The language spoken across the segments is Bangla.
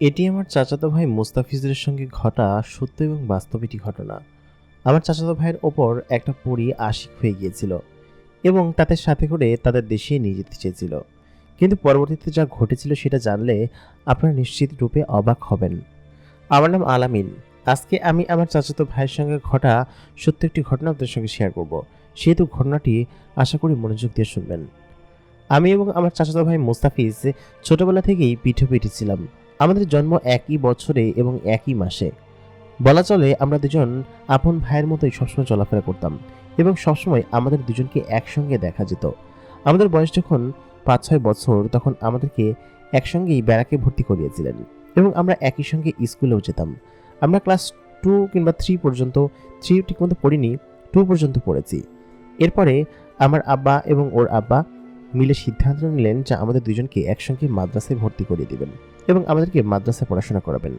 এটি আমার চাচাতো ভাই মুস্তাফিজের সঙ্গে ঘটা সত্য এবং বাস্তব এটি ঘটনা। আমার চাচাতো ভাইয়ের ওপর একটা পরী আশিক হয়ে গিয়েছিল এবং তাদের সাথে করে তাদের দেশে নিয়ে যেতে চেয়েছিল। কিন্তু পরবর্তীতে যা ঘটেছিল সেটা জানলে আপনারা নিশ্চিত রূপে অবাক হবেন। আমার নাম আলামিন। আজকে আমি আমার চাচাতো ভাইয়ের সঙ্গে ঘটা সত্য একটি ঘটনা আপনাদের সঙ্গে শেয়ার করব। সেহেতু ঘটনাটি আশা করি মনোযোগ দিয়ে শুনবেন। আমি এবং আমার চাচাতো ভাই মুস্তাফিজ ছোটবেলা থেকেই পিঠে পিঠে ছিলাম। আমাদের জন্ম একই বছরে এবং একই মাসে। বলা চলে আমরা দুজন আপন ভাইয়ের মতোই সবসময় চলাফেরা করতাম এবং সবসময় আমাদের দুজনকে একসঙ্গে দেখা যেত। আমাদের বয়স যখন পাঁচ ছয় বছর তখন আমাদেরকে একসঙ্গেই ব্যারাকে ভর্তি করিয়েছিলেন এবং আমরা একই সঙ্গে স্কুলেও যেতাম। আমরা ক্লাস টু কিংবা থ্রি পর্যন্ত, থ্রি ঠিকমতো পড়িনি, টু পর্যন্ত পড়েছি। এরপরে আমার আব্বা এবং ওর আব্বা মিলে সিদ্ধান্ত নিলেন যে আমাদের দুজনকে একসঙ্গে মাদ্রাসায় ভর্তি করিয়ে দিবেন। এবং আমাদেরকে মাদ্রাসায় পড়াশোনা করাবেন।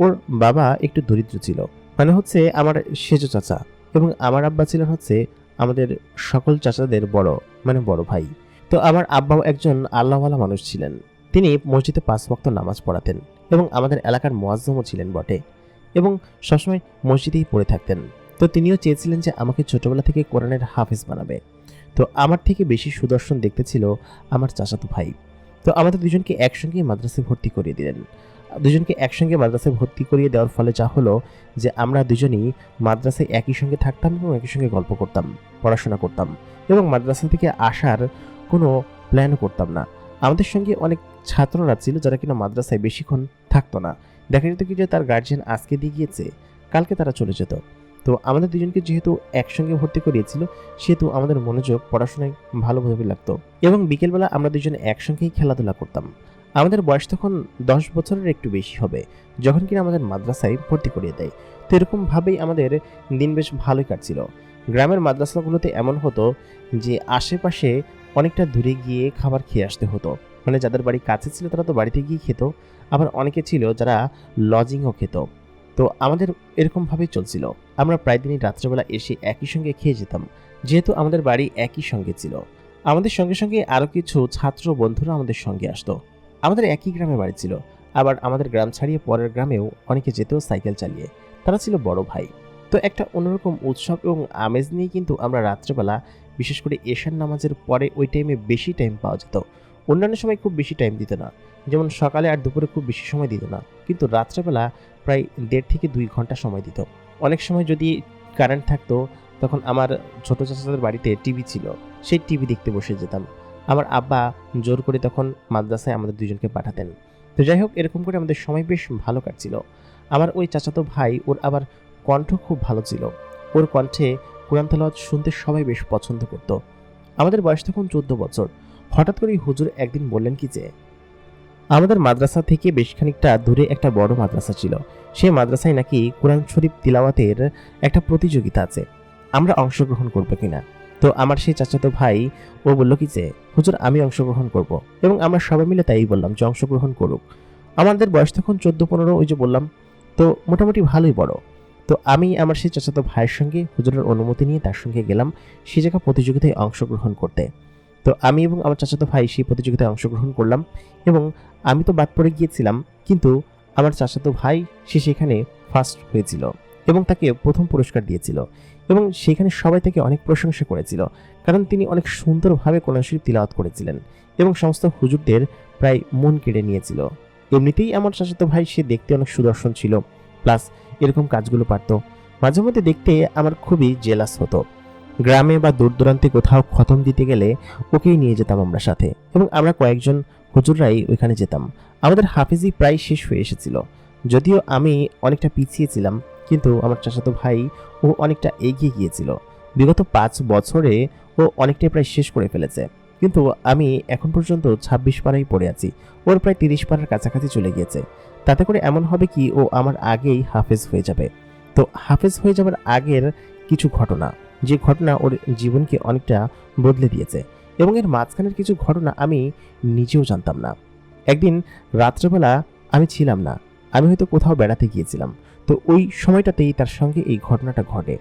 ওর বাবা একটু দরিদ্র ছিল। মানে হচ্ছে আমার সেজ চাচা এবং আমার আব্বা ছিলেন হচ্ছে আমাদের সকল চাচাদের বড় মানে বড় ভাই। তো আমার আব্বাও একজন আল্লাহওয়ালা মানুষ ছিলেন। তিনি মসজিদে পাঁচ ওয়াক্ত নামাজ পড়াতেন এবং আমাদের এলাকার মোয়াজ্জমও ছিলেন বটে এবং সবসময় মসজিদেই পড়ে থাকতেন। তো তিনিও চেয়েছিলেন যে আমাকে ছোটবেলা থেকে কোরআনের হাফিজ বানাবে। তো আমার থেকে বেশি সুদর্শন দেখতে ছিল আমার চাচাতো ভাই। তো আমাদের দুজনকে একসঙ্গে মাদ্রাসায় ভর্তি করিয়ে দিলেন। দুজনকে একসঙ্গে মাদ্রাসায় ভর্তি করিয়ে দেওয়ার ফলে যা হলো যে আমরা দুজনই মাদ্রাসায় একই সঙ্গে থাকতাম এবং একই সঙ্গে গল্প করতাম, পড়াশোনা করতাম এবং মাদ্রাসা থেকে আসার কোনো প্ল্যানও করতাম না। আমাদের সঙ্গে অনেক ছাত্ররা ছিল যারা কিনা মাদ্রাসায় বেশিক্ষণ থাকতো না। দেখা যেত কি যে তার গার্জিয়ান আজকে দিয়ে গিয়েছে, কালকে তারা চলে যেত। তো আমাদের দুজনকে যেহেতু একসঙ্গে ভর্তি করিয়েছিল, সেহেতু আমাদের মনোযোগ পড়াশোনায় ভালোভাবে লাগতো। এবং বিকেলবেলা আমরা দুজনে একসঙ্গেই খেলাধুলা করতাম। আমাদের বয়স তখন দশ বছরের একটু বেশি হবে, যখন কিনা আমাদের মাদ্রাসায় ভর্তি করিয়ে দেয়। তো এরকমভাবেই আমাদের দিন বেশ ভালোই কাটছিল। গ্রামের মাদ্রাসাগুলোতে এমন হতো যে আশেপাশে অনেকটা দূরে গিয়ে খাবার খেয়ে আসতে হতো। মানে যাদের বাড়ি কাছে ছিল তারা তো বাড়িতে গিয়ে খেত, আবার অনেকে ছিল যারা লজিংও খেত। তো আমাদের এরকমভাবেই চলছিল। আমরা প্রায় দিনই রাত্রেবেলা এসে একই সঙ্গে খেয়ে যেতাম, যেহেতু আমাদের বাড়ি একই সঙ্গে ছিল। আমাদের সঙ্গে সঙ্গে আরও কিছু ছাত্র বন্ধুরা আমাদের সঙ্গে আসতো। আমাদের একই গ্রামে বাড়ি ছিল, আবার আমাদের গ্রাম ছাড়িয়ে পরের গ্রামেও অনেকে যেতেও সাইকেল চালিয়ে। তারা ছিল বড় ভাই। তো একটা অন্যরকম উৎসব এবং আমেজ নিয়ে কিন্তু আমরা রাত্রেবেলা, বিশেষ করে এশার নামাজের পরে ওই টাইমে বেশি টাইম পাওয়া যেত। অন্যান্য সময় খুব বেশি টাইম দিত না। যেমন সকালে আর দুপুরে খুব বেশি সময় দিত না। কিন্তু রাত্রেবেলা প্রায় দেড় থেকে দুই ঘণ্টা সময় দিত। অনেক সময় যদি কারেন্ট থাকতো, তখন আমার ছোট চাচাদের বাড়িতে টিভি ছিল। সেই টিভি দেখতে বসে যেতাম। আমার আব্বা জোর করে তখন মাদ্রাসায় আমাদের দুজনকে পাঠাতেন। তো যাই হোক, এরকম করে আমাদের সময় বেশ ভালো কাটছিল। আমার ওই চাচাতো ভাই, ওর আবার কণ্ঠ খুব ভালো ছিল। ওর কণ্ঠে কোরআন তেলাওয়াত শুনতে সবাই বেশ পছন্দ করত। আমাদের বয়স তখন চোদ্দ বছর। হঠাৎ করেই হুজুর একদিন বললেন কি যে আমাদের মাদ্রাসা থেকে বেশ খানিকটা দূরে একটা বড় মাদ্রাসা ছিল। সেই মাদ্রাসায় নাকি কোরআন শরীফ তিলাওয়াতের একটা প্রতিযোগিতা আছে। আমরা অংশগ্রহণ করব কিনা? তো আমার সেই চাচাতো ভাই, ও বলল কি যে, হুজুর, আমি অংশগ্রহণ করব। এবং আমরা সবাই মিলে তাই বললাম যে, অংশগ্রহণ করুক। আমাদের বয়স তখন চোদ্দ পনেরো ওই যে বললাম। তো মোটামুটি ভালোই বড়। তো আমি আমার সেই চাচাতো ভাইয়ের সঙ্গে হুজুরের অনুমতি নিয়ে তার সঙ্গে গেলাম সে জায়গা প্রতিযোগিতায় অংশগ্রহণ করতে। তো আমি এবং আমার চাচাতো ভাই সেই প্রতিযোগিতায় অংশগ্রহণ করলাম এবং আমি তো বাদ পড়ে গিয়েছিলাম, কিন্তু আমার চাচাতো ভাই সে সেখানে ফার্স্ট হয়েছিল এবং তাকে প্রথম পুরস্কার দিয়েছিল এবং সেখানে সবাই তাকে অনেক প্রশংসা করেছিল কারণ তিনি অনেক সুন্দরভাবে কোরআন শরীফ তিলাওয়াত করেছিলেন এবং সমস্ত হুজুরদের প্রায় মন কেড়ে নিয়েছিল। এমনিতেই আমার চাচাতো ভাই সে দেখতে অনেক সুদর্শন ছিল প্লাস এরকম কাজগুলো পারত। মাঝে মধ্যে দেখতে আমার খুবই জেলাস হতো। গ্রামে বা দূর দূরান্তে কোথাও খতম দিতে গেলে ওকেই নিয়ে যেতাম আমরা সাথে এবং আমরা কয়েকজন হুজুররাই ওইখানে যেতাম। আমাদের হাফিজি প্রায় শেষ হয়ে এসেছিল। যদিও আমি অনেকটা পিছিয়ে ছিলাম, কিন্তু আমার চাচাতো ভাই ও অনেকটা এগিয়ে গিয়েছিল। বিগত পাঁচ বছরে ও অনেকটাই প্রায় শেষ করে ফেলেছে। কিন্তু আমি এখন পর্যন্ত ছাব্বিশ পাড়াই পড়ে আছি। ওর প্রায় তিরিশ পাড়ার কাছাকাছি চলে গিয়েছে। তাতে করে এমন হবে কি ও আমার আগেই হাফেজ হয়ে যাবে। তো হাফেজ হয়ে যাবার আগের কিছু ঘটনা। যে ঘটনা ওর জীবনকে অনেকটা বদলে দিয়েছে। এবং এর মাঝখানের কিছু ঘটনা আমি নিজেও জানতাম না। একদিন রাত্রেবেলা আমি ছিলাম না। আমি হয়তো কোথাও বেড়াতে গিয়েছিলাম। তো ওই সময়টাতেই তার সঙ্গে এই ঘটনাটা ঘটে।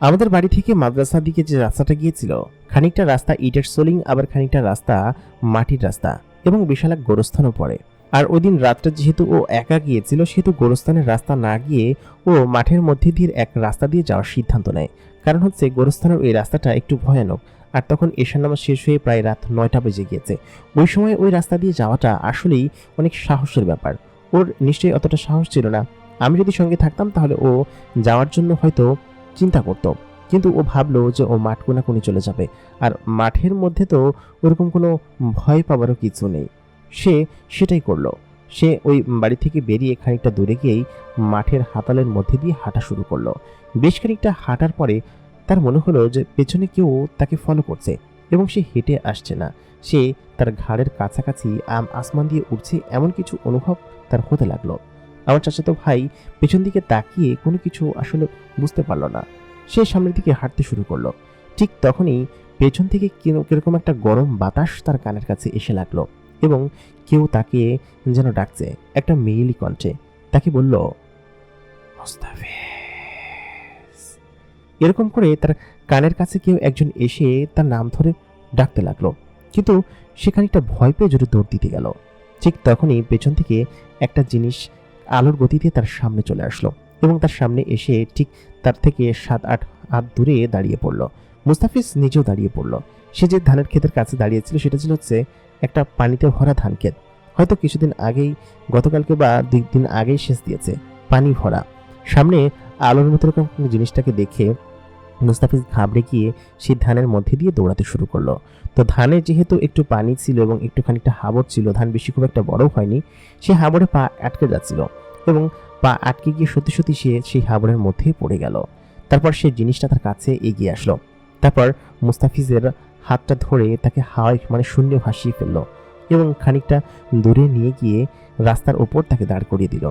আমাদের বাড়ি থেকে মাদ্রাসার দিকে যে রাস্তাটা গিয়েছিল, খানিকটা রাস্তা ইটের সোলিং, আবার খানিকটা রাস্তা মাটির রাস্তা এবং বিশাল এক গোরস্থানও পড়ে। আর ওই দিন রাতটা যেহেতু ও একা গিয়েছিল, সেহেতু গোরস্থানের রাস্তা না গিয়ে ও মাঠের মধ্যে দিয়ে এক রাস্তা দিয়ে যাওয়ার সিদ্ধান্ত নেয়। কারণ হচ্ছে গোরস্থানের ওই রাস্তাটা একটু ভয়ানক। আর তখন এশার নামাজ শেষ হয়ে প্রায় রাত নয়টা বেজে গিয়েছে। ওই সময় ওই রাস্তা দিয়ে যাওয়াটা আসলেই অনেক সাহসের ব্যাপার। ওর নিশ্চয়ই অতটা সাহস ছিল না। আমি যদি সঙ্গে থাকতাম, তাহলে ও যাওয়ার জন্য হয়তো চিন্তা করতো। কিন্তু ও ভাবলো যে ও মাঠ কোনা কোনাকুনি চলে যাবে। আর মাঠের মধ্যে তো ওরকম কোনো ভয় পাবারও কিছু নেই। সে সেটাই করল। সে ওই বাড়ি থেকে বেরিয়ে খানিকটা দূরে গিয়েই মাঠের হাতালের মধ্যে দিয়ে হাঁটা শুরু করল। বেশ খানিকটা হাঁটার পরে তার মনে হলো যে পেছনে কেউ তাকে ফলো করছে এবং সে হেঁটে আসছে না। সে তার ঘাড়ের কাছাকাছি আম আসমান দিয়ে উঠছে এমন কিছু অনুভব তার হতে লাগল। আমার চাচাতো ভাই পেছন দিকে তাকিয়ে কোনো কিছু আসলে বুঝতে পারল না। সে সামনের দিকে হাঁটতে শুরু করল। ঠিক তখনই পেছন থেকে কিরো- কীরকম একটা গরম বাতাস তার কানের কাছে এসে লাগল। এবং কেউ তাকে যেন ডাকছে, একটা মেয়েলি কণ্ঠে। তাকে বলল এরকম করে তার কানের কাছে কেউ একজন এসে তার নাম ধরে ডাকতে লাগল। কিন্তু সে খানিকটা ভয় পেয়ে জোরে দৌড় দিতে গেল। ঠিক তখনই পেছন থেকে একটা জিনিস আলোর গতিতে তার সামনে চলে আসলো এবং তার সামনে এসে ঠিক তার থেকে সাত, আট হাত দূরে দাঁড়িয়ে পড়ল। মুস্তাফিজ নিজেও দাঁড়িয়ে পড়ল। সে যে ধানের ক্ষেতের কাছে দাঁড়িয়েছিল সেটা ছিল হচ্ছে একটা পানিতে ভরা ধান ক্ষেত। হয়তো কিছুদিন আগেই, গতকালকে বা দুই দিন আগেই সেচ দিয়েছে, পানি ভরা। সামনে আলোর মতো এরকম কোনো জিনিসটাকে দেখে মুস্তাফিজ ঘাবড়ে গিয়ে সেই ধানের মধ্যে দিয়ে দৌড়াতে শুরু করল। তো ধানে যেহেতু একটু পানি ছিল এবং একটু খানিকটা হাবড় ছিল, ধান বেশি খুব একটা বড় হয়নি, সে হাবড়ে পা আটকে যাচ্ছিল এবং পা আটকে গিয়ে সত্যি সত্যি সে সেই হাবড়ের মধ্যে পড়ে গেল। তারপর সে জিনিসটা তার কাছে এগিয়ে আসলো। তারপর মুস্তাফিজের হাতটা ধরে তাকে হাওয়ায় মানে শূন্য ভাসিয়ে ফেলল এবং খানিকটা দূরে নিয়ে গিয়ে রাস্তার ওপর তাকে দাঁড় করিয়ে দিল।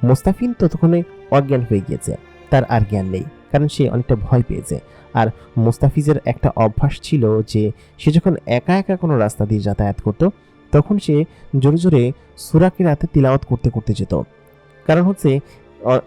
মোস্তাফিন ততক্ষণে অজ্ঞান হয়ে গিয়েছে, তার আর জ্ঞান নেই, কারণ সে অনেকটা ভয় পেয়েছে। আর মোস্তাফিজের একটা অভ্যাস ছিল যে, সে যখন একা একা কোনো রাস্তা দিয়ে যাতায়াত করত, তখন সে জোরে জোরে সুরাকে রাতে তিলাওয়াত করতে করতে যেত। কারণ হচ্ছে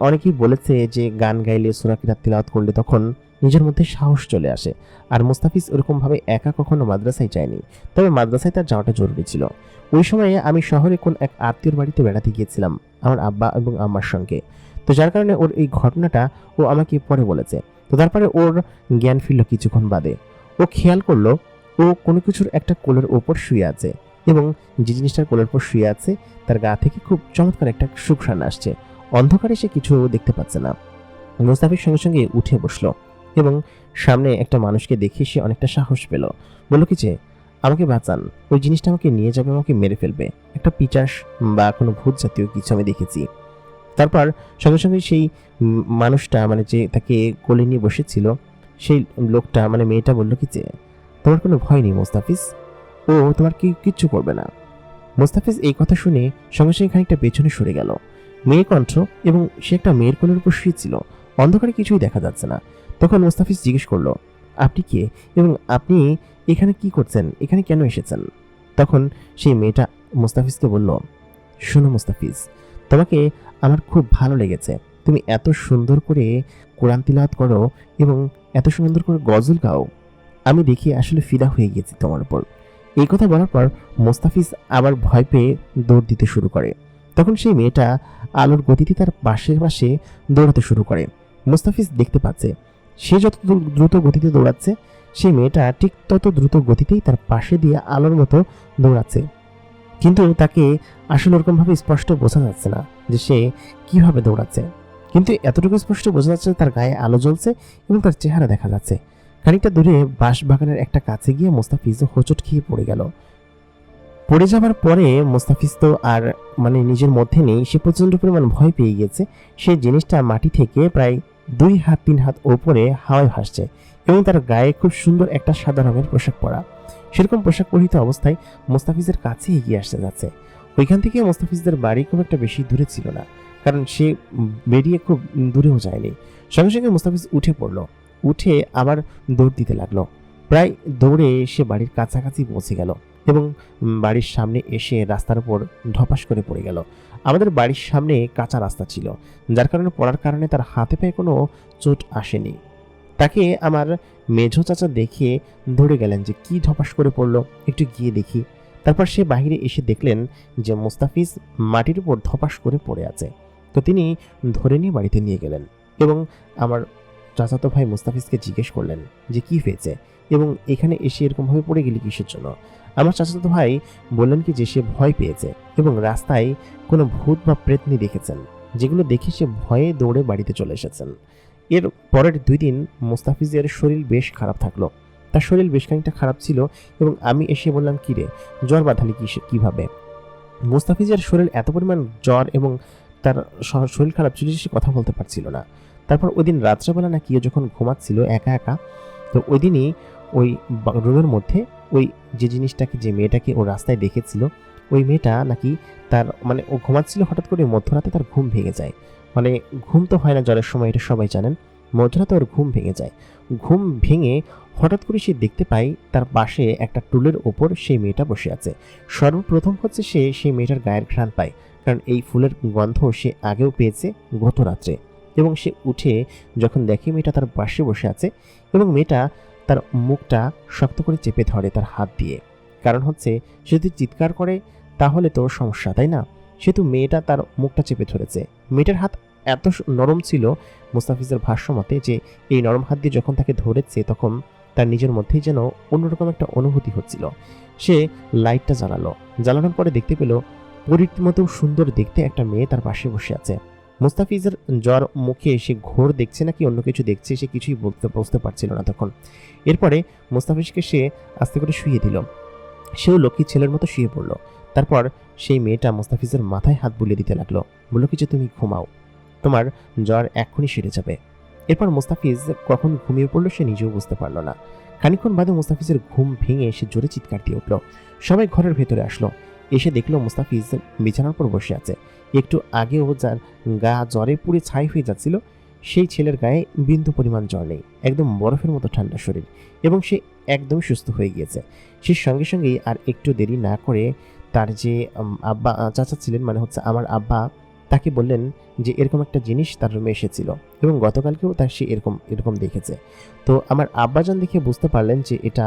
অনেকেই বলেছে যে, গান গাইলে সুরাকে রাত তিলাওয়াত করলে তখন নিজের মধ্যে সাহস চলে আসে। আর মুস্তাফিজ ওরকমভাবে একা কখনো মাদ্রাসায় যায়নি। তবে মাদ্রাসায় তার যাওয়াটা জরুরি ছিল। ওই সময়ে আমি শহরে কোন এক আত্মীয়র বাড়িতে বেড়াতে গিয়েছিলাম, আমার আব্বা এবং আম্মার সঙ্গে। তো যার কারণে ওর এই ঘটনাটা ও আমাকে পরে বলেছে। তো তারপরে ওর জ্ঞান ফিরল কিছুক্ষণ বাদে। ও খেয়াল করল, ও কোনো কিছুর একটা কোলের ওপর শুয়ে আছে এবং যে জিনিসটার কোলের ওপর শুয়ে আছে, তার গা থেকে খুব চমৎকার একটা সুখসান আসছে। অন্ধকারে সে কিছু দেখতে পাচ্ছে না। মুস্তাফির সঙ্গে সঙ্গে উঠে বসল। এবং সামনে একটা মানুষকে দেখে সে অনেকটা সাহস পেল। বলল, কি যে, আমাকে বাঁচান। ওই জিনিসটা আমাকে নিয়ে যাবে, আমাকে মেরে ফেলবে। একটা পিচাস বা কোনো ভূত জাতীয় কিছু আমি দেখেছি। তারপর সঙ্গে সঙ্গে সেই মানুষটা মানে যে তাকে কোলে নিয়ে বসেছিল, সেই লোকটা মানে মেয়েটা বলল, কি যে, তোমার কোনো ভয় নেই মোস্তাফিজ? ও তোমার কি কিচ্ছু করবে না। মোস্তাফিজ এই কথা শুনে সঙ্গে সঙ্গে খানিকটা পেছনে সরে গেল। মেয়ে কণ্ঠ এবং সে একটা মেয়ের কোলের উপর শুয়েছিল অন্ধকারে কিছুই দেখা যাচ্ছে না। তখন মোস্তাফিজ জিজ্ঞেস করল, আপনি কে এবং আপনি এখানে কি করছেন? এখানে কেন এসেছেন? তখন সেই মেয়েটা মুস্তাফিজকে বলল, শোনো মুস্তাফিজ, তোমাকে আমার খুব ভালো লেগেছে। তুমি এত সুন্দর করে কোরআন তিলাওয়াত করো এবং এত সুন্দর করে গজল গাও। আমি দেখি আসলে ফিদা হয়ে গেছি তোমার উপর। এই কথা বলার পর মোস্তাফিজ আবার ভয় পেয়ে দৌড় দিতে শুরু করে। তখন সেই মেয়েটা আলোর গতিতে তার পাশে পাশে দৌড়াতে শুরু করে। মোস্তাফিজ দেখতে পাচ্ছে। সে যত দ্রুত গতিতে দৌড়াচ্ছে, সেই মেয়েটা ঠিক তত দ্রুত গতিতেই তার পাশে দিয়ে আলোর মতো দৌড়াচ্ছে। কিন্তু তাকে আসলে ওরকমভাবে স্পষ্ট বোঝা যাচ্ছে না যে সে কীভাবে দৌড়াচ্ছে। কিন্তু এতটুকু স্পষ্ট বোঝা যাচ্ছে তার গায়ে আলো জ্বলছে এবং তার চেহারা দেখা যাচ্ছে। খানিকটা দূরে বাঁশ বাগানের একটা কাছে গিয়ে মোস্তাফিজ হোঁচট খেয়ে পড়ে গেল। পড়ে যাওয়ার পরে মোস্তাফিজ তো আর মানে নিজের মধ্যে নেই, সে প্রচণ্ড পরিমাণ ভয় পেয়ে গেছে সেই জিনিসটা মাটি থেকে প্রায় দুই হাত, তিন হাত ওপরে হাওয়ায় ভাসছে এবং তার গায়ে খুব সুন্দর একটা সাদা রঙের পোশাক পরা। সেরকম পোশাক পরিহিত অবস্থায় মোস্তাফিজের কাছে এগিয়ে আসতে যাচ্ছে। ওইখান থেকে মোস্তাফিজদের বাড়ি খুব একটা বেশি দূরে ছিল না, কারণ সে বেরিয়ে খুব দূরেও যায়নি। সঙ্গে সঙ্গে মোস্তাফিজ উঠে পড়ল, উঠে আবার দৌড় দিতে লাগল। প্রায় দৌড়ে সে বাড়ির কাছাকাছি পৌঁছে গেল। এবং বাড়ির সামনে এসে রাস্তার উপর ধপাস করে পড়ে গেল। আমাদের বাড়ির সামনে কাঁচা রাস্তা ছিল, যার কারণে পড়ার কারণে তার হাতে পায়ে কোনো চোট আসেনি। তাকে আমার মেঝো চাচা দেখে দৌড়ে গেলেন যে কি ধপাস করে পড়ল, একটু গিয়ে দেখি। তারপর সে বাইরে এসে দেখলেন যে মুস্তাফিজ মাটির উপর ধপাস করে পড়ে আছে। তো তিনি ধরে নিয়ে বাড়িতে নিয়ে গেলেন এবং আমার চাচাতো ভাই মুস্তাফিজকে জিজ্ঞেস করলেন যে কি হয়েছে এবং এখানে এসে এরকমভাবে পড়ে গেলি কিসের জন্য? আমার চাচাতো ভাই বললেন কি যে সে ভয় পেয়েছে এবং রাস্তায় কোনো ভূত বা প্রেতনি দেখেছেন, যেগুলো দেখে সে ভয়ে দৌড়ে বাড়িতে চলে এসেছেন। এর পরের দুই দিন মুস্তাফিজের শরীর বেশ খারাপ থাকল। তার শরীর বেশ খানিকটা খারাপ ছিল এবং আমি এসে বললাম, কি রে, জ্বর বাঁধালি কি কীভাবে? মুস্তাফিজের শরীর এত পরিমাণ জ্বর এবং তার শরীর খারাপ ছিল সে কথা বলতে পারছিল না। তারপর ওই দিন রাত্রেবেলা নাকি ও যখন ঘুমাচ্ছিল একা একা, তো ওই দিনই ওই রুমের মধ্যে ওই যে জিনিসটাকে, যে মেয়েটাকে ও রাস্তায় দেখেছিল, ওই মেয়েটা নাকি তার মানে ও ঘুমাচ্ছিল হঠাৎ করে মধ্যরাতে তার ঘুম ভেঙে যায়। মানে ঘুম তো হয় না জ্বরের সময়, এটা সবাই জানেন। মধ্যরাতে ওর ঘুম ভেঙে যায়। ঘুম ভেঙে হঠাৎ করে সে দেখতে পায় তার পাশে একটা টুলের ওপর সেই মেয়েটা বসে আছে। সর্বপ্রথম হচ্ছে সে সেই মেয়েটার গায়ের ঘ্রাণ পায়, কারণ এই ফুলের গন্ধ সে আগেও পেয়েছে গত রাত্রে এবং সে উঠে যখন দেখে মেয়েটা তার পাশে বসে আছে এবং মেয়েটা তার মুখটা শক্ত করে চেপে ধরে তার হাত দিয়ে। কারণ হচ্ছে, সে যদি চিৎকার করে, তাহলে তো সমস্যা, তাই না? সেহেতু মেয়েটা তার মুখটা চেপে ধরেছে। মেয়েটার হাত এত নরম ছিল মুস্তাফিজের ভাষ্য মতে যে, এই নরম হাত দিয়ে যখন তাকে ধরেছে, তখন তার নিজের মধ্যেই যেন অন্যরকম একটা অনুভূতি হচ্ছিল। সে লাইটটা জ্বালালো। জ্বালানোর পরে দেখতে পেল পরীর মতো সুন্দর দেখতে একটা মেয়ে তার পাশে বসে আছে। মুস্তাফিজের জ্বর মুখে সে ঘোর দেখছে নাকি, অন্য কিছু দেখছে, সে কিছুই বলতে, বুঝতে পারছিল না তখন। এরপরে মুস্তাফিজকে সে আস্তে করে শুয়ে দিল। সেও লক্ষ্মী ছেলের মতো শুয়ে পড়ল। তারপর সেই মেয়েটা মুস্তাফিজের মাথায় হাত বুলিয়ে দিতে লাগল। বলল কি যে তুমি ঘুমাও। তোমার জ্বর এক্ষুনি সেরে যাবে। এরপর মুস্তাফিজ কখন ঘুমিয়ে পড়ল সে নিজেও বুঝতে পারল না। খানিকক্ষণ বাদে মুস্তাফিজের ঘুম ভেঙে সে জোরে চিৎকার দিয়ে উঠল। সবাই ঘরের ভেতরে আসলো। এসে দেখল মুস্তাফিজ বিছানার পর বসে আছে। একটু আগে আগেও যার গা জ্বরে পুড়ে ছাই হয়ে যাচ্ছিল, সেই ছেলের গায়ে বিন্দু পরিমাণ জ্বর নেই, একদম বরফের মতো ঠান্ডা শরীর এবং সে একদম সুস্থ হয়ে গিয়েছে। সে সঙ্গে সঙ্গেই আর একটু দেরি না করে তার যে আব্বা চাচা ছিলেন মানে হচ্ছে আমার আব্বা, তাকে বললেন যে এরকম একটা জিনিস তার রুমে এসেছিল এবং গতকালকেও তার সে এরকম এরকম দেখেছে। তো আমার আব্বাজান দেখে বুঝতে পারলেন যে এটা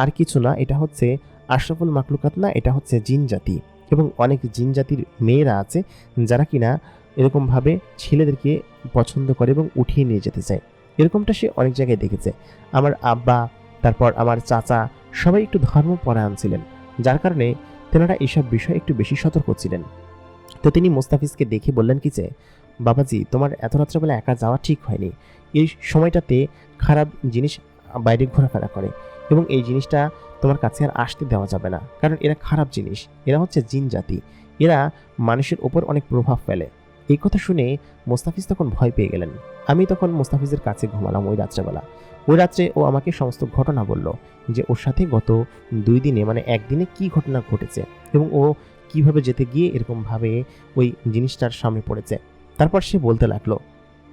আর কিছু না, এটা হচ্ছে আশরাফুল মাকলুকাত না, এটা হচ্ছে জিন জাতি। এবং অনেক জিন জাতির মেয়েরা আছে, যারা কিনা এরকমভাবে ছেলেদেরকে পছন্দ করে এবং উঠিয়ে নিয়ে যেতে চায়। এরকমটা সে অনেক জায়গায় দেখেছে। আমার আব্বা, তারপর আমার চাচা সবাই একটু ধর্মপরায়ণ ছিলেন, যার কারণে তেনারা এইসব বিষয়ে একটু বেশি সতর্ক ছিলেন। তো তিনি মোস্তাফিজকে দেখে বললেন কি যে, বাবাজি, তোমার এত রাত্রেবেলা একা যাওয়া ঠিক হয়নি। এই সময়টাতে খারাপ জিনিস বাইরে ঘোরাফেরা করে এবং এই জিনিসটা তোমার কাছে আর আসতে দেওয়া যাবে না। কারণ এরা খারাপ জিনিস। এরা হচ্ছে জিন জাতি। এরা মানুষের ওপর অনেক প্রভাব ফেলে। এই কথা শুনে মোস্তাফিজ তখন ভয় পেয়ে গেলেন। আমি তখন মোস্তাফিজের কাছে ঘুমালাম ওই রাত্রেবেলা। ওই রাত্রে ও আমাকে সমস্ত ঘটনা বলল যে ওর সাথে গত দুই দিনে মানে একদিনে কি ঘটনা ঘটেছে এবং ও কীভাবে যেতে গিয়ে এরকমভাবে ওই জিনিসটার সামনে পড়েছে। তারপর সে বলতে লাগল,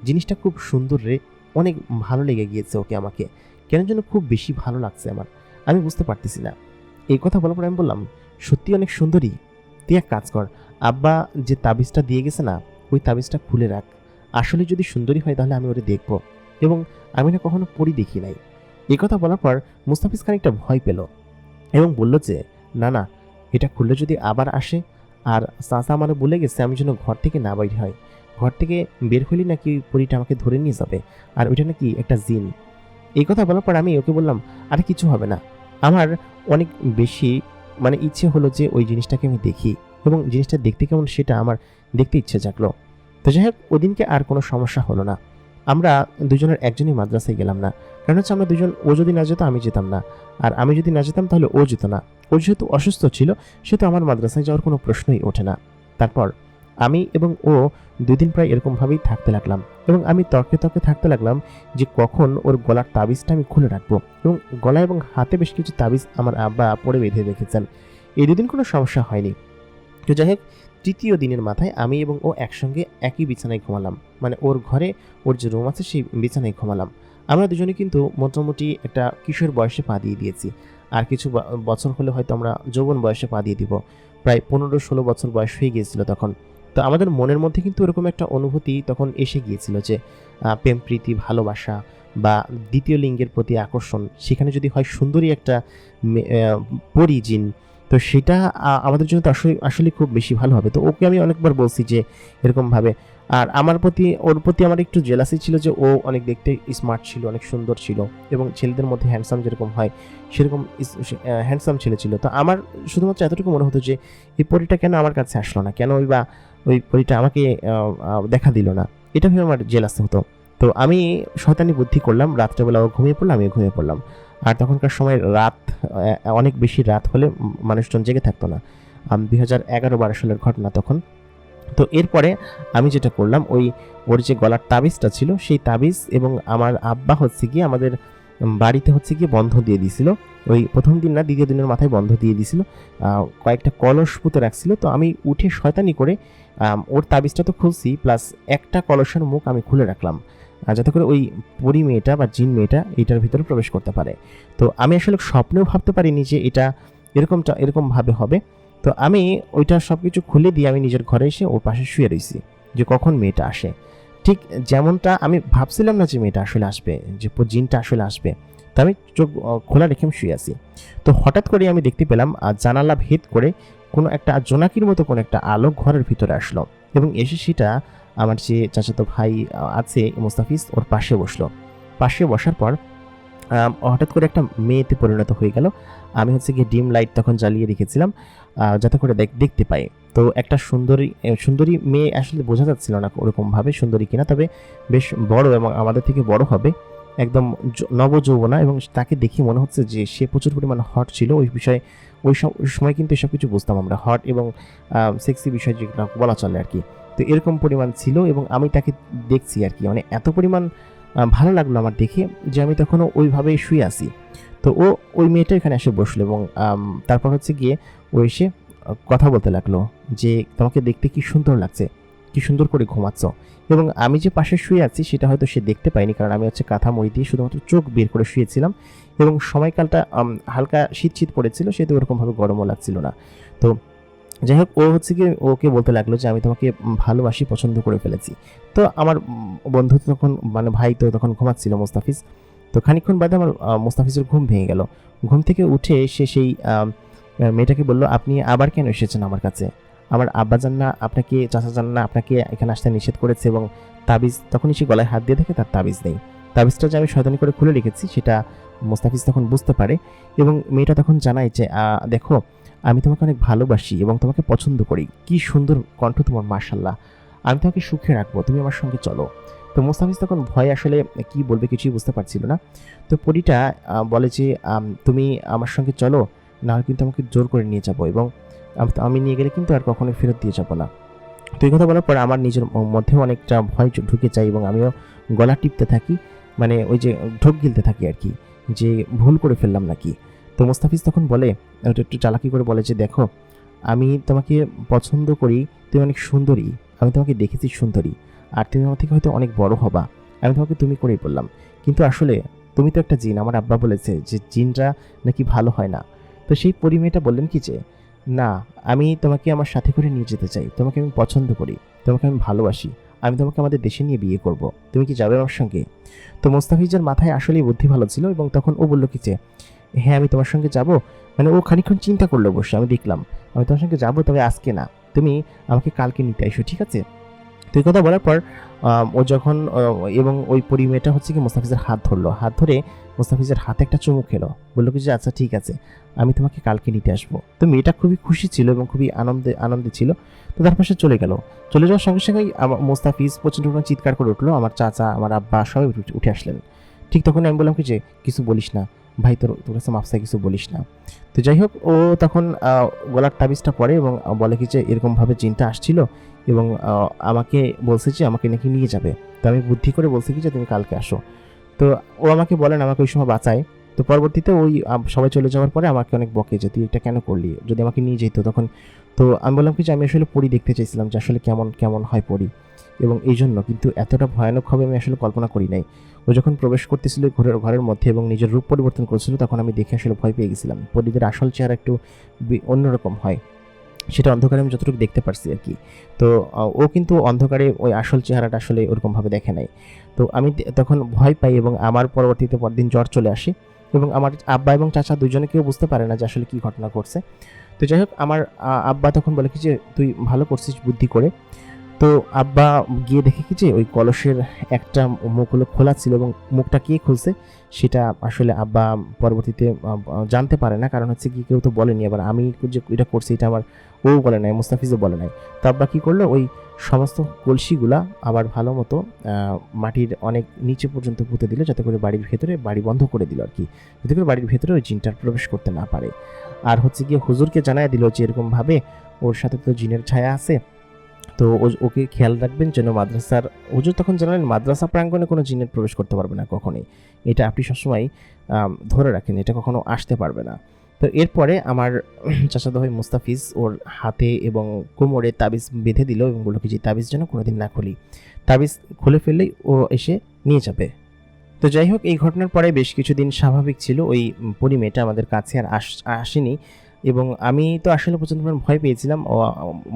জিনিসটা খুব সুন্দর রে। অনেক ভালো লেগে গিয়েছে ওকে আমাকে। কেন যেন খুব বেশি ভালো লাগছে আমার। আমি বুঝতে পারতেছি না। এই কথা বলার পর আমি বললাম, সত্যি অনেক সুন্দরী। তুই এক কাজ কর, আব্বা যে তাবিজটা দিয়ে গেছে না, ওই তাবিজটা খুলে রাখ। আসলে যদি সুন্দরী হয় তাহলে আমি ওটা দেখব। এবং আমি না কখনো পড়ি দেখি নাই। এই কথা বলার পর মুস্তাফিজ খানিকটা ভয় পেল এবং বলল যে, না না, এটা খুললে যদি আবার আসে, আর চাচা আমার বলে গেছে আমি যেন ঘর থেকে না বাইর হয়। ঘর থেকে বের হইলে নাকি ওই পরিটা আমাকে ধরে নিয়ে যাবে, আর ওইটা নাকি একটা জিন। এই কথা বলার পর আমি ওকে বললাম, আর, কিছু হবে না। আমার অনেক বেশি মানে ইচ্ছে হলো যে ওই জিনিসটাকে আমি দেখি এবং জিনিসটা দেখতে কেমন সেটা আমার দেখতে ইচ্ছে জাগলো। তো যাই হোক ওদিনকে আর কোনো সমস্যা হলো না। আমরা দুজনের একজনই মাদ্রাসায় গেলাম না। কারণ হচ্ছে আমরা দুজন, ও যদি না যেত আমি যেতাম না। আর আমি যদি না যেতাম তাহলে ও যেত না। ও যেহেতু অসুস্থ ছিল, সেহেতু আমার মাদ্রাসায় যাওয়ার কোনো প্রশ্নই ওঠে না। তারপর আমি এবং ও দুদিন প্রায় এরকমভাবেই থাকতে লাগলাম এবং আমি তর্কে তর্কে থাকতে লাগলাম যে কখন ওর গলার তাবিজটা আমি খুলে রাখব এবং গলা এবং হাতে বেশ কিছু তাবিজ আমার আব্বা পরে বেঁধে রেখেছেন। এই দুদিন কোনো সমস্যা হয়নি। তো যাই হোক, তৃতীয় দিনের মাথায় আমি এবং ও একসঙ্গে একই বিছানায় ঘুমালাম। মানে ওর ঘরে ওর যে রুম আছে সেই বিছানায় ঘুমালাম। আমরা দুজনে কিন্তু মোটামুটি একটা কিশোর বয়সে পা দিয়ে দিয়েছি। আর কিছু বছর হলে হয়তো আমরা যৌবন বয়সে পা দিয়ে দিব। প্রায় পনেরো ষোলো বছর বয়স হয়ে গিয়েছিল তখন। তো আমাদের মনের মধ্যে কিন্তু এরকম একটা অনুভূতি তখন এসে গিয়েছিল যে প্রেম প্রীতি ভালোবাসা বা দ্বিতীয় লিঙ্গের প্রতি আকর্ষণ সেখানে যদি হয় সুন্দরী একটা মে- আহ, পরী জিন তো সেটা আমাদের জন্য তো আসলে আসলে খুব বেশি ভালো হবে। তো ওকে আমি অনেকবার বলছি যে এরকমভাবে আর আমার প্রতি ওর প্রতি আমার একটু জেলাসি ছিল যে ও অনেক দেখতে স্মার্ট ছিল অনেক সুন্দর ছিল এবং ছেলেদের মধ্যে হ্যান্ডসাম যেরকম হয় সেরকম হ্যান্ডসাম ছেলে ছিল। তো আমার শুধুমাত্র এতটুকু মনে হতো যে এই পরিটা কেন আমার কাছে আসলো না? কেন ওই বা ওই পরিটা আমাকে দেখা দিল না। এটা ভেবে আমার জেলাস হতো। তো আমি শয়তানি বুদ্ধি করলাম, রাত্রেবেলা ও ঘুমিয়ে পড়লাম আমিও ঘুমিয়ে পড়লাম। আর তখনকার সময় রাত অনেক বেশি রাত হলে মানুষজন জেগে থাকতো না। দুই হাজার এগারো বারো সালের ঘটনা তখন। তো এরপরে আমি যেটা করলাম, ওই, ওর যে গলার তাবিজটা ছিল, সেই তাবিজ এবং আমার আব্বা হচ্ছে গিয়ে আমাদের বাড়িতে হচ্ছে গিয়ে বন্ধ দিয়ে দিছিল। ওই প্রথম দিন না, দ্বিতীয় দিনের মাথায় বন্ধ দিয়ে দিছিল। কয়েকটা কলস পুঁতে রাখছিল। তো আমি উঠে শয়তানি করে ওর তাবিজটা তো খুলছি প্লাস একটা কলসের মুখ আমি খুলে রাখলাম যাতে করে ওই পরি মেয়েটা বা জিন মেয়েটা এটার ভিতরে প্রবেশ করতে পারে। তো আমি আসলে স্বপ্নেও ভাবতে পারিনি যে এটা এরকমটা, এরকমভাবে হবে। তো আমি ওইটা সব কিছু খুলে দিয়ে আমি নিজের ঘরে এসে ওর পাশে শুয়ে রয়েছি যে কখন মেয়েটা আসে। ঠিক যেমনটা আমি ভাবছিলাম না যে মেয়েটা আসলে আসবে, যে জিনটা আসলে আসবে, তো আমি চোখ খোলা রেখে আমি শুয়ে আছি। তো হঠাৎ করে আমি দেখতে পেলাম জানালা ভেদ করে কোনো একটা জোনাকির মতো কোনো একটা আলো ঘরের ভিতরে আসলো এবং এসে সেটা আমার যে চাচাতো ভাই আছে, মুস্তাফিজ, ওর পাশে বসল। পাশে বসার পর হঠাৎ করে একটা মেয়েতে পরিণত হয়ে গেল। আমি হচ্ছে গিয়ে ডিম লাইট তখন জ্বালিয়ে রেখেছিলাম যাতে করে দেখ- দেখতে পাই। তো একটা সুন্দরী সুন্দরী মেয়ে আসলে বোঝা যাচ্ছিল না ওরকমভাবে সুন্দরী কিনা, তবে বেশ বড় এবং আমাদের থেকে বড় হবে। একদম নবযৌবনা এবং তাকে দেখে মনে হচ্ছে যে সে প্রচুর পরিমাণ হট ছিল। ওই বিষয়ে, ওই সম- ওই সময় কিন্তু এসব কিছু বুঝতাম আমরা। হট এবং সেক্সি বিষয় যেগুলো বলা চলে আর কি। তো এরকম পরিমাণ ছিল এবং আমি তাকে দেখছি আর কি। মানে এত পরিমাণ ভালো লাগল আমার দেখে যে আমি তখনও ওইভাবেই শুয়ে আছি। তো ও ওই মেয়েটা এখানে এসে বসল এবং তারপর হচ্ছে গিয়ে ও এসে কথা বলতে লাগল যে তোমাকে দেখতে কি সুন্দর লাগছে। কি সুন্দর করে ঘুমাচ্ছ। এবং আমি যে পাশে শুয়ে আছি, সেটা হয়তো সে দেখতে পায়নি, কারণ আমি হচ্ছে কাঁথা মুড়ি দিয়ে শুধুমাত্র চোখ বের করে শুয়েছিলাম এবং সময়কালটা হালকা শীত শীত পড়েছিল, সেহেতু ওরকমভাবে গরমও লাগছিল না। তো যাই হোক, ও হচ্ছে কি ওকে বলতে লাগল যে, আমি তোমাকে ভালোবাসি, পছন্দ করে ফেলেছি। তো আমার বন্ধু তো তখন মানে ভাই তো তখন ঘুমাচ্ছিল মোস্তাফিজ। তো খানিকক্ষণ বাদে আমার মোস্তাফিজের ঘুম ভেঙে গেল। ঘুম থেকে উঠে সে সেই মেয়েটাকে বলল, আপনি আবার কেন এসেছেন আমার কাছে? আমার আব্বা জান না, আপনাকে, চাচা না, আপনাকে এখানে আসতে নিষেধ করেছে এবং তাবিজ, তখনই সে গলায় হাত দিয়ে দেখে তার তাবিজ নেই। তাবিজটা যে আমি শয়তানি করে খুলে রেখেছি, সেটা মোস্তাফিজ তখন বুঝতে পারে এবং মেয়েটা তখন জানায় যে দেখো, আমি তোমাকে অনেক ভালোবাসি এবং তোমাকে পছন্দ করি। কি সুন্দর কণ্ঠ তোমার মার্শাল্লাহ আমি তোমাকে সুখে রাখব, তুমি আমার সঙ্গে চলো। তো মোস্তাফিজ তখন ভয় আসলে কি বলবে কিছুই বুঝতে পারছিল না। তো পরীটা বলে যে তুমি আমার সঙ্গে চলো না হলে কিন্তু আমাকে জোর করে নিয়ে যাব এবং আম- নিয়ে গেলে কিন্তু আর কখনোই ফেরত দিয়ে যাব না। তো এই কথা বলার পর আমার নিজের মধ্যেও অনেকটা ভয় ঢুকে যায় এবং আমিও গলা টিপতে থাকি মানে ওই যে ঢোক গিলতে থাকি আর কি, যে ভুল করে ফেললাম নাকি। তো মোস্তাফিজ তখন বলে একটু চালাকি করে বলে যে, দেখো, আমি তোমাকে পছন্দ করি, তুমি অনেক সুন্দরী, আমি তোমাকে দেখেছি সুন্দরী, আর তুমি আমার থেকে হয়তো অনেক বড় হবা, আমি তোমাকে তুমি করেই বললাম। কিন্তু আসলে তুমি তো একটা জিন, আমার আব্বা বলেছে যে, জিনরা নাকি ভালো হয় না। তো সেই পরিমেয়টা বললেন কি যে না, আমি তোমাকে আমার সাথে করে নিয়ে যেতে চাই। তোমাকে আমি পছন্দ করি। তোমাকে আমি ভালোবাসি। আমি তোমাকে আমাদের দেশে নিয়ে বিয়ে করব। তুমি কি যাবে আমার সঙ্গে? তো মোস্তাফিজার মাথায় আসলেই বুদ্ধি ভালো ছিল এবং তখন ও বলল কি যে হ্যাঁ আমি তোমার সঙ্গে যাব। মানে ও খানিক্ষণ চিন্তা করল অবশ্যই আমি দেখলাম, আমি তোমার সঙ্গে যাব, তবে আজকে না। তুমি আমাকে কালকে নিতে আইসো, ঠিক আছে? তো এই কথা বলার পর ও যখন এবং ওই পরিমেয়টা হচ্ছে কি মোস্তাফিজের হাত ধরলো। হাত ধরে মোস্তাফিজের হাতে একটা চুমুক খেলো। বলল কি যে আচ্ছা ঠিক আছে, আমি তোমাকে কালকে নিতে আসব। তো মেয়েটা খুবই খুশি ছিল এবং খুবই আনন্দে আনন্দে ছিল। তো তার পাশে চলে গেল। চলে যাওয়ার সঙ্গে সঙ্গেই মোস্তাফিজ প্রচণ্ড পরিমাণে চিৎকার করে উঠল। আমার চাচা, আমার আব্বা সবাই উঠে আসলেন। ঠিক তখন আমি বললাম কি যে, কিছু বলিস না। ভাই, তোর তোর কাছে মাফসা কিছু বলিস না। তো যাই হোক, ও তখন গোলার তাবিজটা পরে এবং বলে কি যে, এরকমভাবে চিন্তা আসছিল এবং আমাকে বলছে যে, আমাকে নাকি নিয়ে যাবে। তো আমি বুদ্ধি করে বলছি কি যে, তুমি কালকে আসো। তো ও আমাকে বলেন, আমাকে ওই সময় বাঁচায়। তো পরবর্তীতে ওই সবাই চলে যাওয়ার পরে আমাকে অনেক বকে যে, তুই এটা কেন করলি? যদি আমাকে নিয়ে যেত তখন। তো আমি বললাম কি যে, আমি আসলে পড়ি দেখতে চাইছিলাম যে, আসলে কেমন কেমন হয় পড়ি এবং এই জন্য কিন্তু এতটা ভয়ানক হবে আমি আসলে কল্পনা করি নাই। ও যখন প্রবেশ করতেছিল ঘরের ঘরের মধ্যে এবং নিজের রূপ পরিবর্তন করছিল, তখন আমি দেখে আসলে ভয় পেয়ে গেছিলাম। পরীদের আসল চেহারা একটু অন্যরকম হয়। সেটা অন্ধকারে আমি যতটুকু দেখতে পারছি আর কি। তো ও কিন্তু অন্ধকারে ওই আসল চেহারাটা আসলে ওরকমভাবে দেখে নাই। তো আমি তখন ভয় পাই এবং আমার পরবর্তীতে পরদিন জ্বর চলে আসে। এবং আমার আব্বা এবং চাচা দুজনে কেউ বুঝতে পারে না যে আসলে কী ঘটনা করছে তো যাই হোক, আমার আব্বা তখন বলে কি যে, তুই ভালো করছিস বুদ্ধি করে। তো আব্বা গিয়ে দেখে কি যে ওই কলসের একটা মুখ হলো খোলা ছিল এবং মুখটা কে খুলছে সেটা আসলে আব্বা পরবর্তীতে জানতে পারে না। কারণ হচ্ছে কি কেউ তো বলেনি। আবার আমি যে এটা করছি এটা আমার ও বলে নাই, মুস্তাফিজও বলে নাই। তো আব্বা কী করল? ওই সমস্ত কলসিগুলা আবার ভালো মতো মাটির অনেক নিচে পর্যন্ত পুঁতে দিল যাতে করে বাড়ির ভেতরে বাড়ি বন্ধ করে দিল আর কি যাতে করে বাড়ির ভেতরে ওই জিনটার প্রবেশ করতে না পারে। আর হচ্ছে গিয়ে হুজুরকে জানায় দিল যে এরকমভাবে ওর সাথে তো জিনের ছায়া আছে। তো ওকে খেয়াল রাখবেন যেন মাদ্রাসার হুজুর তখন জানালেন মাদ্রাসা প্রাঙ্গণে কোনো জিনের প্রবেশ করতে পারবে না কখনোই। এটা আপনি সবসময় ধরে রাখেন এটা কখনো আসতে পারবে না। তো এরপরে আমার চাচাতো ভাই মুস্তাফিজ ওর হাতে এবং কোমরে তাবিজ বেঁধে দিল এবং বলল যে তাবিজ যেন কোনোদিন না খুলি। তাবিজ খুলে ফেললেই ও এসে নিয়ে যাবে। তো যাই হোক এই ঘটনার পরে বেশ কিছুদিন স্বাভাবিক ছিল। ওই উম, পরি মেয়েটা আমাদের কাছে আর আস- আসেনি। এবং আমি তো আসলে প্রচণ্ড পরিমাণ ভয় পেয়েছিলাম। ও,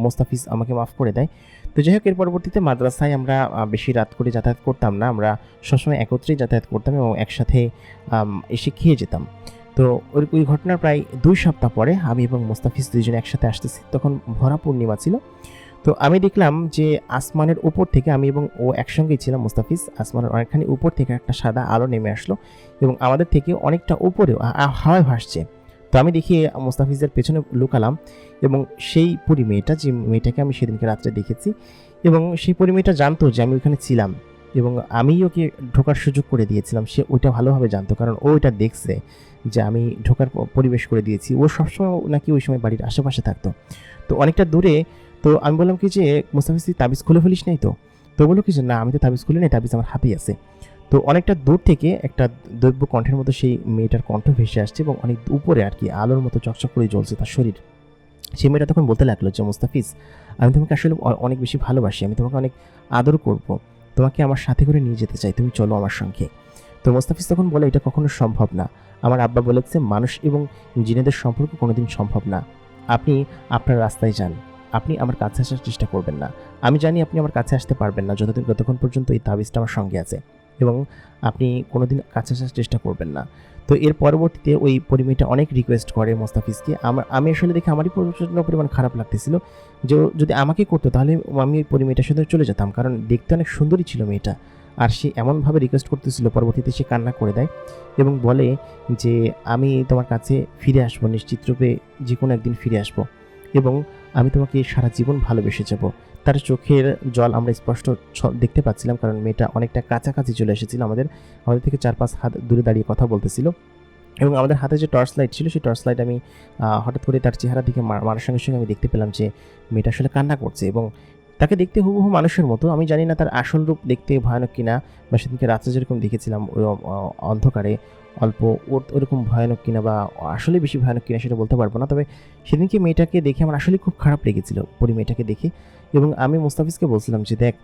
মোস্তাফিজ আমাকে মাফ করে দেয়। তো যাই হোক, এর পরবর্তীতে মাদ্রাসায় আমরা বেশি রাত করে যাতায়াত করতাম না। আমরা সবসময় একত্রেই যাতায়াত করতাম এবং একসাথে এসে খেয়ে যেতাম। তো ওই ওই ঘটনার প্রায় দুই সপ্তাহ পরে আমি এবং মোস্তাফিজ দুইজনে একসাথে আসতেছি। তখন ভরা পূর্ণিমা ছিল। তো আমি দেখলাম যে আসমানের উপর থেকে আমি এবং ও একসঙ্গেই ছিলাম মুস্তাফিজ। আসমানের অনেকখানি উপর থেকে একটা সাদা আলো নেমে আসলো এবং আমাদের থেকে অনেকটা উপরেও হাওয়ায় ভাসছে। আমি দেখি মুস্তাফিজের পেছনে লুকালাম এবং সেই পরি মেয়েটা, যে মেয়েটাকে আমি সেদিনকে রাত্রে দেখেছি এবং সেই পরি মেয়েটা জানতো যে আমি ওখানে ছিলাম এবং আমি ওকে ঢোকার সুযোগ করে দিয়েছিলাম। সে ওইটা ভালোভাবে জানতো কারণ ও ওইটা দেখছে যে আমি ঢোকার পরিবেশ করে দিয়েছি। ও সবসময় নাকি ওই সময় বাড়ির আশেপাশে থাকতো। তো অনেকটা দূরে, তো আমি বললাম কি যে, মুস্তাফিজ, তুই তাবিজ খুলে ফেলিস নাই তো? তো বলল কি যে, না, আমি তো তাবিজ খুলে নাই, তাবিজ আমার হাতেই আছে। তো অনেকটা দূর থেকে একটা দৈব্য কণ্ঠের মতো সেই মেয়েটার কণ্ঠ ভেসে আসছে এবং অনেক উপরে আর কি আলোর মতো চকচক করে জ্বলছে তার শরীর। সেই মেয়েটা তখন বলতে লাগল যে, মুস্তাফিজ, আমি তোমাকে আসলে অনেক বেশি ভালোবাসি। আমি তোমাকে অনেক আদর করব। তোমাকে আমার সাথে করে নিয়ে যেতে চাই। তুমি চলো আমার সঙ্গে। তো মোস্তাফিজ তখন বলে, এটা কখনো সম্ভব না। আমার আব্বা বলেছে, মানুষ এবং জিনেদের সম্পর্ক কোনোদিন সম্ভব না। আপনি আপনার রাস্তায় যান। আপনি আমার কাছে আসার চেষ্টা করবেন না। আমি জানি আপনি আমার কাছে আসতে পারবেন না। যতদিন যতক্ষণ পর্যন্ত এই তাবিজটা আমার সঙ্গে আছে। এবং আপনি কোনোদিন কাছে আসার চেষ্টা করবেন না। তো এর পরবর্তীতে ওই পরিমেয়টা অনেক রিকোয়েস্ট করে মোস্তাফিজকে। আমার, আমি আসলে দেখে আমারই প্রচণ্ড পরিমাণ খারাপ লাগতেছিল যে যদি আমাকে করতো তাহলে আমি ওই পরিমেয়টার সাথে চলে যেতাম। কারণ দেখতে অনেক সুন্দরই ছিল মেয়েটা। আর সে এমনভাবে রিকোয়েস্ট করতেছিল, পরবর্তীতে সে কান্না করে দেয় এবং বলে যে, আমি তোমার কাছে ফিরে আসব, নিশ্চিত রূপে যে কোনো একদিন ফিরে আসব এবং আমি তোমাকে সারা জীবন ভালোবেসে যাব। তার চোখের জল আমরা স্পষ্ট দেখতে পাচ্ছিলাম, কারণ মেয়েটা অনেকটা কাছাকাছি চলে এসেছিল আমাদের আমাদের থেকে চার পাঁচ হাত দূরে দাঁড়িয়ে কথা বলতেছিল। এবং আমাদের হাতে যে টর্চ লাইট ছিল, সেই টর্চ লাইট আমি হঠাৎ করে তার চেহারা দিকে মার- মারার সঙ্গে সঙ্গে আমি দেখতে পেলাম যে মেয়েটা আসলে কান্না করছে এবং তাকে দেখতে হুবহু মানুষের মতো। আমি জানি না তার আসল রূপ দেখতে ভয়ানক কিনা, বা সেদিনকে রাত্রে যেরকম দেখেছিলাম অন্ধকারে অল্প, ওর ওরকম ভয়ানক কিনা বা আসলে বেশি ভয়ানক কিনা সেটা বলতে পারব না। তবে সেদিনকে মেয়েটাকে দেখে আমার আসলে খুব খারাপ লেগেছিল পরি মেয়েটাকে দেখে এবং আমি মুস্তাফিজকে বলছিলাম যে, দেখ,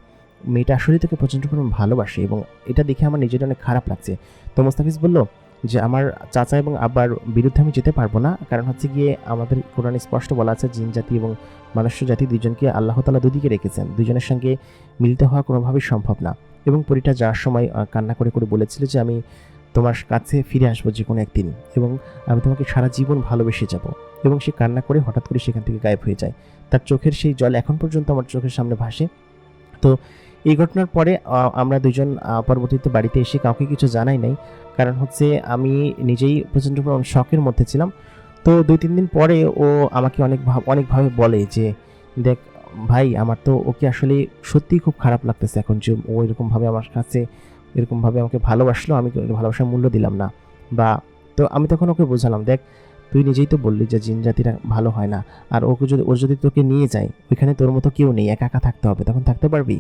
মেয়েটা আসলে তোকে প্রচণ্ড পরিমাণ ভালোবাসে এবং এটা দেখে আমার নিজের অনেক খারাপ লাগছে। তো মুস্তাফিজ বলল যে, আমার চাচা এবং আব্বার বিরুদ্ধে আমি যেতে পারব না। কারণ হচ্ছে গিয়ে আমাদের কোরআনে স্পষ্ট বলা আছে, জিন জাতি এবং মানুষ্য জাতি দুজনকে আল্লাহ তালা দুদিকে রেখেছেন। দুজনের সঙ্গে মিলিত হওয়া কোনোভাবেই সম্ভব না। এবং পরিটা যাওয়ার সময় কান্না করে করে বলেছিল যে, আমি তোমার কাছে ফিরে আসব যে কোনো একদিন এবং আমি তোমাকে সারা জীবন ভালোবেসে যাব। এবং সে কান্না করে হঠাৎ করে সেখান থেকে গায়েব হয়ে যায়। তার চোখের সেই জল এখন পর্যন্ত আমার চোখের সামনে ভাসে। তো এই ঘটনার পরে আমরা দুজন পরবর্তীতে বাড়িতে এসে কাউকে কিছু জানাই নাই। কারণ হচ্ছে আমি নিজেই প্রচণ্ড পরিমাণ শখের মধ্যে ছিলাম। তো দুই, তিন দিন পরে ও আমাকে অনেক ভাব- অনেকভাবে বলে যে, দেখ ভাই, আমার তো ওকে আসলে সত্যিই খুব খারাপ লাগতেছে এখন যে ও এরকমভাবে আমার কাছে এরকমভাবে আমাকে ভালোবাসলো, আমি ভালোবাসার মূল্য দিলাম না। বা, তো আমি তখন ওকে বোঝালাম, দেখ, তুই নিজেই তো বললি যে জিন জাতিরা ভালো হয় না, আর ওকে যদি, ওর যদি তোকে নিয়ে যায়, ওইখানে তোর মতো কেউ নেই, একা একা থাকতে হবে, তখন থাকতে পারবি?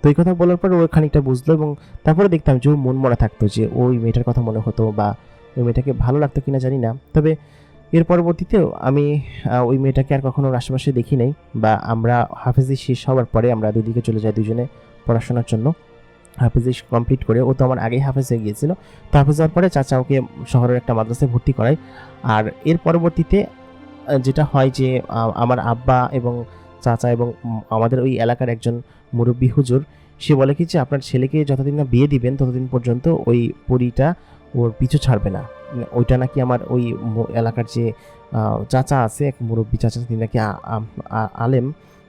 তো এই কথা বলার পর ও খানিকটা বুঝলো এবং তারপরে দেখতাম যে ও মন মরা থাকতো যে ওই মেয়েটার কথা মনে হতো বা ওই মেয়েটাকে ভালো লাগতো কিনা জানি না। তবে এর পরবর্তীতেও আমি ওই মেয়েটাকে আর কখনো আশেপাশে দেখি নাই বা আমরা হাফেজি শেষ হওয়ার পরে আমরা দুদিকে চলে যাই দুজনে পড়াশোনার জন্য। হাফেজি কমপ্লিট করে, ও তো আমার আগেই হাফেজ হয়ে গিয়েছিল। তো হাফেজ হওয়ার পরে চাচা ওকে শহরের একটা মাদ্রাসায় ভর্তি করায়। আর এর পরবর্তীতে যেটা হয় যে আমার আব্বা এবং চাচা এবং আমাদের ওই এলাকার একজন মুরব্বী হুজুর, সে বলে কি যে, আপনার ছেলেকে যতদিন না বিয়ে দিবেন, ততদিন পর্যন্ত ওই পরিটা ওর পিছু ছাড়বে না। ওইটা নাকি আমার ওই এলাকার যে চাচা আছে, এক মুরব্বী চাচা, তিনি নাকি আলেম।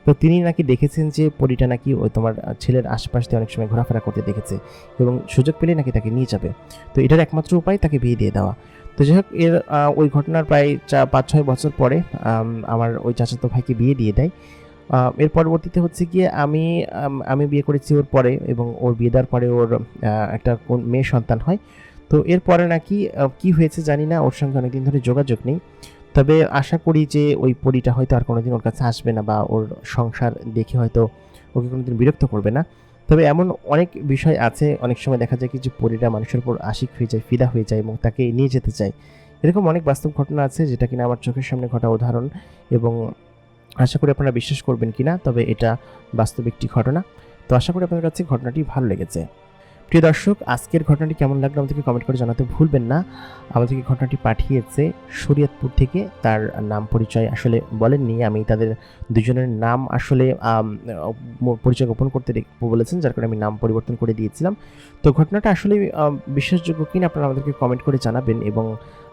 তো তিনি নাকি দেখেছেন যে পরীটা নাকি ওই তোমার ছেলের আশপাশ দিয়ে অনেক সময় ঘোরাফেরা করতে দেখেছে এবং সুযোগ পেলে নাকি তাকে নিয়ে যাবে। তো এটার একমাত্র উপায় তাকে বিয়ে দিয়ে দেওয়া। তো যাই হোক, এর ওই ঘটনার প্রায় চা পাঁচ ছয় বছর পরে আমার ওই চাচাতো ভাইকে বিয়ে দিয়ে দেয়। এর পরবর্তীতে হচ্ছে গিয়ে আমি আমি বিয়ে করেছি ওর পরে এবং ওর বিয়ে দেওয়ার পরে ওর একটা কোন মেয়ে সন্তান হয়। তো এরপরে নাকি কি হয়েছে জানি না, ওর সঙ্গে অনেকদিন ধরে যোগাযোগ নেই। তবে আশা করি যে ওই পরিটা হয়তো আর কোনোদিন ওর কাছে আসবে না বা ওর সংসার দেখে হয়তো ওকে কোনোদিন বিরক্ত করবে না। তবে এমন অনেক বিষয় আছে, অনেক সময় দেখা যায় কি যে পরীরা মানুষের উপর আশিক হয়ে যায়, ফিদা হয়ে যায় এবং তাকে নিয়ে যেতে চায়। এরকম অনেক বাস্তব ঘটনা আছে যেটা কিনা আমার চোখের সামনে ঘটা উদাহরণ এবং আশা করি আপনারা বিশ্বাস করবেন কিনা, তবে এটা বাস্তব একটি ঘটনা। তো আশা করি আপনাদের কাছে ঘটনাটি ভালো লেগেছে। প্রিয় দর্শক, আজকের ঘটনাটি কেমন লাগল আমাদেরকে কমেন্ট করে জানাতে ভুলবেন না। আমাদেরকে ঘটনাটি পাঠিয়েছে শরীয়তপুর থেকে, তার নাম পরিচয় আসলে বলেননি। আমি তাদের দুজনের নাম আসলে পরিচয় গোপন করতে বলেছেন, যার কারণে আমি নাম পরিবর্তন করে দিয়েছিলাম। তো ঘটনাটা আসলে বিশ্বাসযোগ্য কিনা আপনারা আমাদেরকে কমেন্ট করে জানাবেন এবং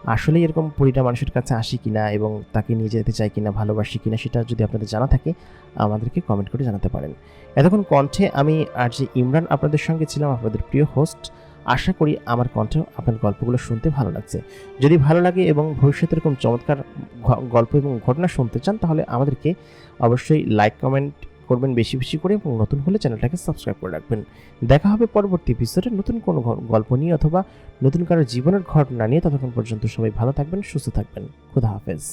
আসলে এরকম পরিটা মানুষের কাছে আসি কিনা এবং তাকে নিয়ে যেতে চাই কিনা, ভালোবাসি কিনা সেটা যদি আপনাদের জানা থাকে, আমাদেরকে কমেন্ট করে জানাতে পারেন। এতক্ষণ কণ্ঠে আমি আর যে ইমরান আপনাদের সঙ্গে ছিলাম, আপনাদের প্রিয় হোস্ট আশা করি আমার কণ্ঠে আপনার গল্পগুলো শুনতে ভালো লাগছে। যদি ভালো লাগে এবং ভবিষ্যতে এরকম চমৎকার গল্প এবং ঘটনা শুনতে চান, তাহলে আমাদেরকে অবশ্যই লাইক কমেন্ট করবেন বেশি বেশি করে এবং নতুন হলে চ্যানেলটাকে সাবস্ক্রাইব করে রাখবেন। দেখা হবে পরবর্তী এপিসোডে নতুন কোনো গল্প নিয়ে অথবা নতুন কারও জীবনের ঘটনা নিয়ে ততক্ষণ পর্যন্ত সবাই ভালো থাকবেন, সুস্থ থাকবেন। খুদা হাফেজ।